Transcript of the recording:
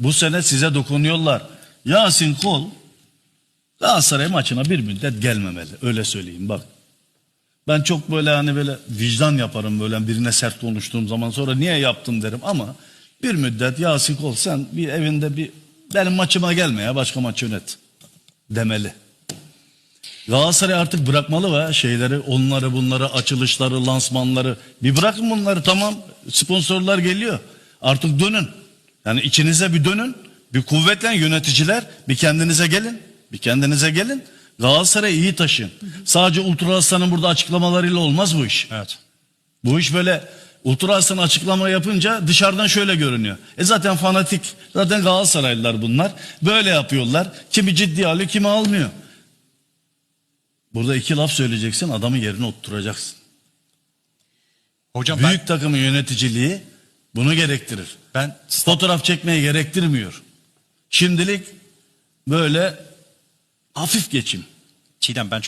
Bu sene size dokunuyorlar. Yasin Kol Galatasaray maçına bir müddet gelmemeli. Öyle söyleyeyim bak. Ben çok böyle hani böyle vicdan yaparım böyle birine sert konuştuğum zaman sonra niye yaptın derim ama bir müddet Yasin Kol sen bir evinde bir benim maçıma gelme ya başka maç yönet demeli. Galatasaray artık bırakmalı ve şeyleri onları bunları açılışları lansmanları bir bırakın bunları tamam sponsorlar geliyor artık dönün yani içinize bir dönün bir kuvvetlen yöneticiler bir kendinize gelin bir kendinize gelin Galatasaray'ı iyi taşıyın sadece Ultra Aslan'ın burada açıklamalarıyla olmaz bu iş Evet. bu iş böyle Ultra Aslan açıklama yapınca dışarıdan şöyle görünüyor. E zaten fanatik, zaten Galatasaraylılar bunlar. Böyle yapıyorlar. Kimi ciddiye alıyor, kimi almıyor. Burada iki laf söyleyeceksin, adamı yerine oturtacaksın. Hocam ben, Büyük takımın yöneticiliği bunu gerektirir. ben Fotoğraf çekmeyi gerektirmiyor. Şimdilik böyle hafif geçim. Çiğdem ben çok